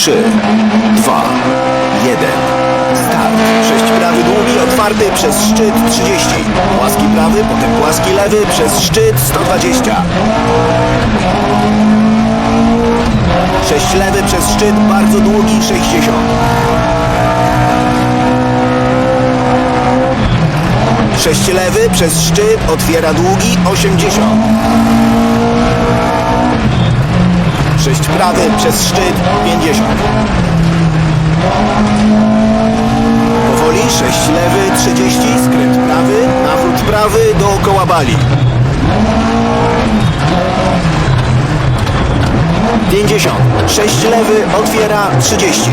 3, 2, 1. Start. 6 prawy długi, otwarty przez szczyt 30. Płaski prawy, potem płaski lewy przez szczyt 120. 6 lewy przez szczyt, bardzo długi 60. 6 lewy przez szczyt, otwiera długi 80. 6 prawy przez szczyt 50. Powoli 6 lewy 30, skręt prawy, nawrót prawy dookoła bali. 50. 6 lewy otwiera 30.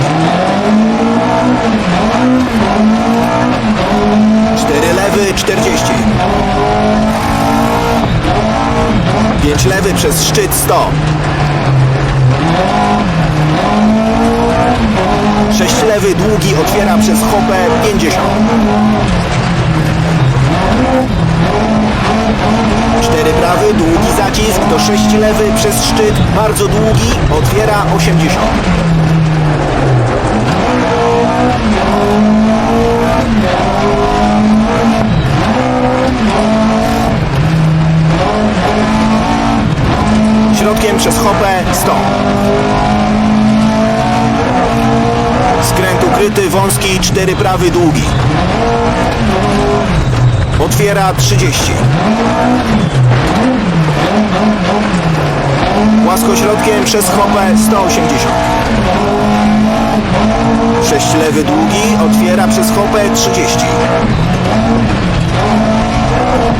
4 lewy 40. 5 lewy przez szczyt 100. 6 lewy długi otwiera przez hopę 50. 4 prawy długi zacisk do 6 lewy przez szczyt bardzo długi otwiera 80. Środkiem przez hopę 100. Skręt ukryty, wąski, 4 prawy, długi. Otwiera 30. Łaskośrodkiem przez hopę 180. 6 lewy długi, otwiera przez hopę 30.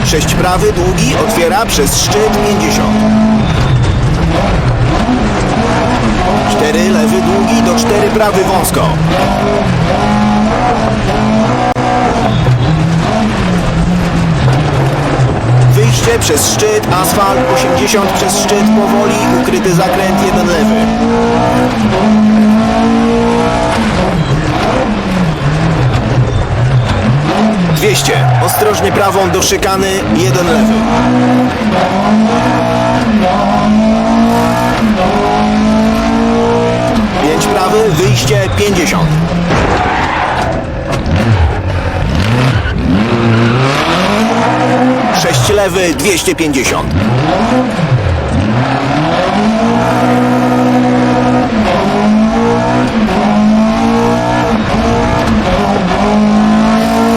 6 prawy długi, otwiera przez szczyt 50. 4 lewy długi do 4 prawy wąsko. Wyjście przez szczyt, asfalt 80 przez szczyt powoli, ukryty zakręt 1 lewy. Dwieście. Ostrożnie prawą do szykany, jeden lewy. pięćdziesiąt. Sześć lewy, dwieście pięćdziesiąt.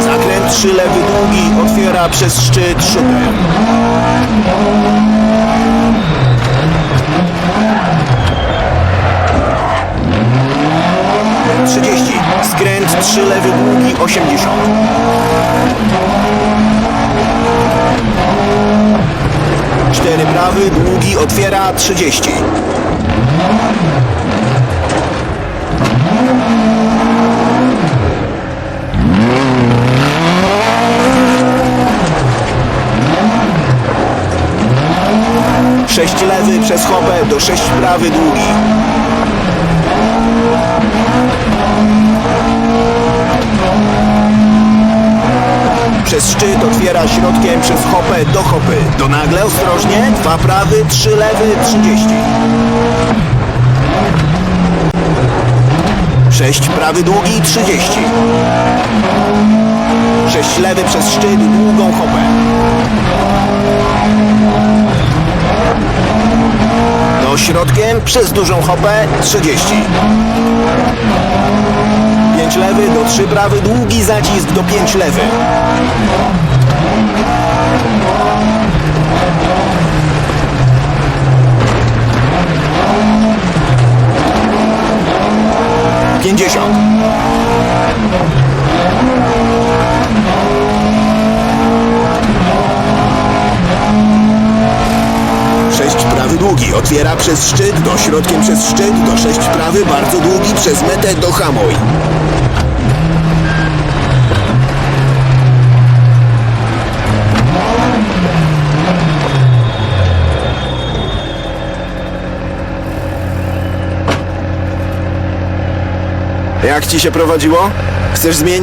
Zakręt trzy lewy długi otwiera przez szczyt szubę. 30. Skręt 3 lewy długi 80. Cztery prawy długi otwiera 30. Sześć lewy przez hopę do sześć prawy długi. Przez szczyt otwiera środkiem przez hopę do hopy. Do nagle ostrożnie. Dwa prawy, trzy lewy, 30. Sześć prawy długi, 30. Sześć lewy przez szczyt, długą hopę. Do środkiem przez dużą hopę, 30. 5 lewy do 3 prawy, długi zacisk do 5 lewy. Pięćdziesiąt. Sześć prawy długi, otwiera przez szczyt, do środkiem przez szczyt, do sześć prawy, bardzo długi, przez metę do hamuj. Jak ci się prowadziło? Chcesz zmienić